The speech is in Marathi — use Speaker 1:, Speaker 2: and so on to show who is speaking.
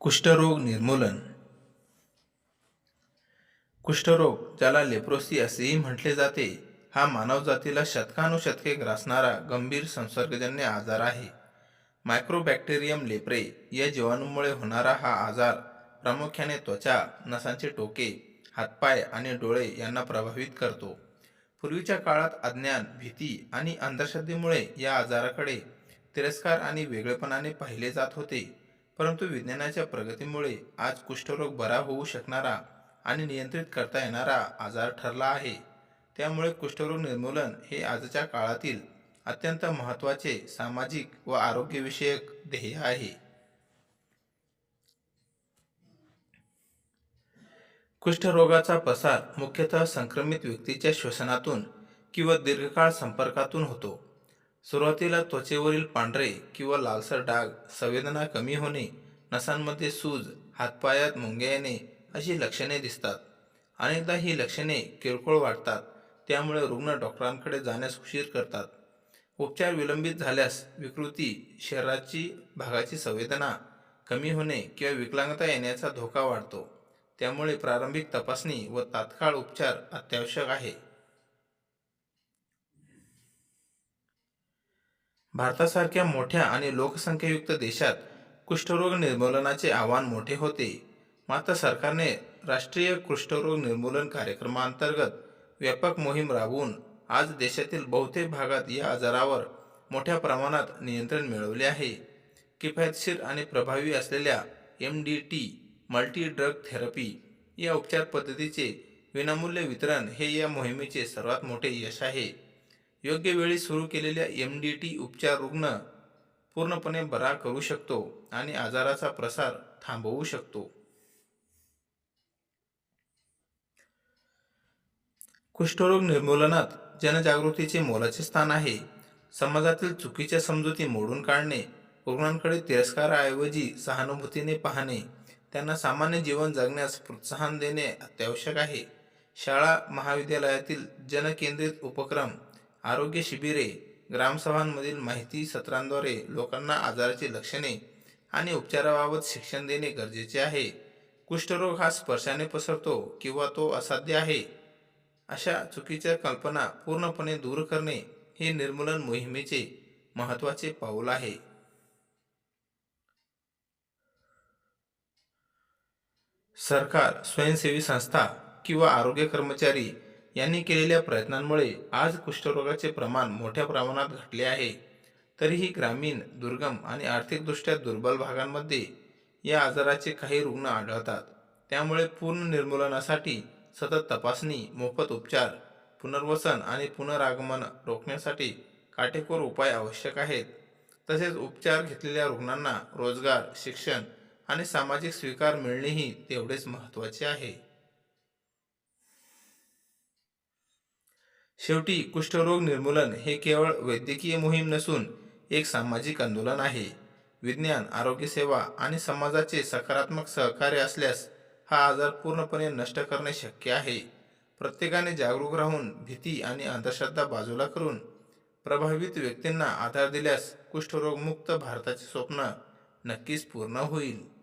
Speaker 1: कुष्ठरोग निर्मूलन. कुष्ठरोग ज्याला लेप्रोसी असेही म्हटले जाते हा मानवजातीला शतकानुशतके ग्रासणारा गंभीर संसर्गजन्य आजार आहे. मायक्रोबॅक्टेरियम लेप्रे या जीवाणूमुळे होणारा हा आजार प्रामुख्याने त्वचा नसांचे टोके हातपाय आणि डोळे यांना प्रभावित करतो. पूर्वीच्या काळात अज्ञान भीती आणि अंधश्रद्धेमुळे या आजाराकडे तिरस्कार आणि वेगळेपणाने पाहिले जात होते. परंतु विज्ञानाच्या प्रगतीमुळे आज कुष्ठरोग बरा होऊ शकणारा आणि नियंत्रित करता येणारा आजार ठरला आहे. त्यामुळे कुष्ठरोग निर्मूलन हे आजच्या काळातील अत्यंत महत्त्वाचे सामाजिक व आरोग्यविषयक ध्येय आहे. कुष्ठरोगाचा प्रसार मुख्यतः संक्रमित व्यक्तीच्या श्वसनातून किंवा दीर्घकाळ संपर्कातून होतो. सुरुवातीला त्वचेवरील पांढरे किंवा लालसर डाग संवेदना कमी होणे नसांमध्ये सूज हातपायात मुंग्या येणे अशी लक्षणे दिसतात. अनेकदा ही लक्षणे किरकोळ वाटतात त्यामुळे रुग्ण डॉक्टरांकडे जाण्यास उशीर करतात. उपचार विलंबित झाल्यास विकृती शरीराची भागाची संवेदना कमी होणे किंवा विकलांगता येण्याचा धोका वाढतो. त्यामुळे प्रारंभिक तपासणी व तात्काळ उपचार अत्यावश्यक आहे. भारतासारख्या मोठ्या आणि लोकसंख्यायुक्त देशात कुष्ठरोग निर्मूलनाचे आव्हान मोठे होते. मात्र सरकारने राष्ट्रीय कुष्ठरोग निर्मूलन कार्यक्रमांतर्गत व्यापक मोहीम राबवून आज देशातील बहुतेक भागात या आजारावर मोठ्या प्रमाणात नियंत्रण मिळवले आहे. किफायतशीर आणि प्रभावी असलेल्या M D T multi drug therapy या उपचार पद्धतीचे विनामूल्य वितरण हे या मोहिमेचे सर्वात मोठे यश आहे. योग्य वेळी सुरू केलेल्या एम डी टी उपचार रुग्ण पूर्णपणे बरा करू शकतो आणि आजाराचा प्रसार थांबवू शकतो. कुष्ठरोग निर्मूलनात जनजागृतीचे मोलाचे स्थान आहे. समाजातील चुकीच्या समजुती मोडून काढणे रुग्णांकडे तिरस्काराऐवजी सहानुभूतीने पाहणे त्यांना सामान्य जीवन जगण्यास प्रोत्साहन देणे अत्यावश्यक आहे. शाळा महाविद्यालयातील जनकेंद्रित उपक्रम आरोग्य शिबिरे ग्रामसभांमधील माहिती सत्रांद्वारे लोकांना आजाराची लक्षणे आणि उपचाराबाबत शिक्षण देणे गरजेचे आहे. कुष्ठरोग हा स्पर्शाने पसरतो किंवा तो असाध्य आहे. अशा चुकीच्या कल्पना पूर्णपणे दूर करणे हे निर्मूलन मोहिमेचे महत्त्वाचे पाऊल आहे. सरकार स्वयंसेवी संस्था किंवा आरोग्य कर्मचारी यांनी केलेल्या प्रयत्नांमुळे आज कुष्ठरोगाचे प्रमाण मोठ्या प्रमाणात घटले आहे. तरीही ग्रामीण दुर्गम आणि आर्थिकदृष्ट्या दुर्बल भागांमध्ये या आजाराचे काही रुग्ण आढळतात. त्यामुळे पूर्ण निर्मूलनासाठी सतत तपासणी मोफत उपचार पुनर्वसन आणि पुनरागमन रोखण्यासाठी काटेकोर उपाय आवश्यक आहेत. तसेच उपचार घेतलेल्या रुग्णांना रोजगार शिक्षण आणि सामाजिक स्वीकार मिळणेही तेवढेच महत्त्वाचे आहे. शेवटी कुष्ठरोग निर्मूलन हे केवळ वैद्यकीय मोहीम नसून एक सामाजिक आंदोलन आहे. विज्ञान आरोग्यसेवा आणि समाजाचे सकारात्मक सहकार्य असल्यास हा आजार पूर्णपणे नष्ट करणे शक्य आहे. प्रत्येकाने जागरूक राहून भीती आणि अंधश्रद्धा बाजूला करून प्रभावित व्यक्तींना आधार दिल्यास कुष्ठरोगमुक्त भारताचे स्वप्न नक्कीच पूर्ण होईल.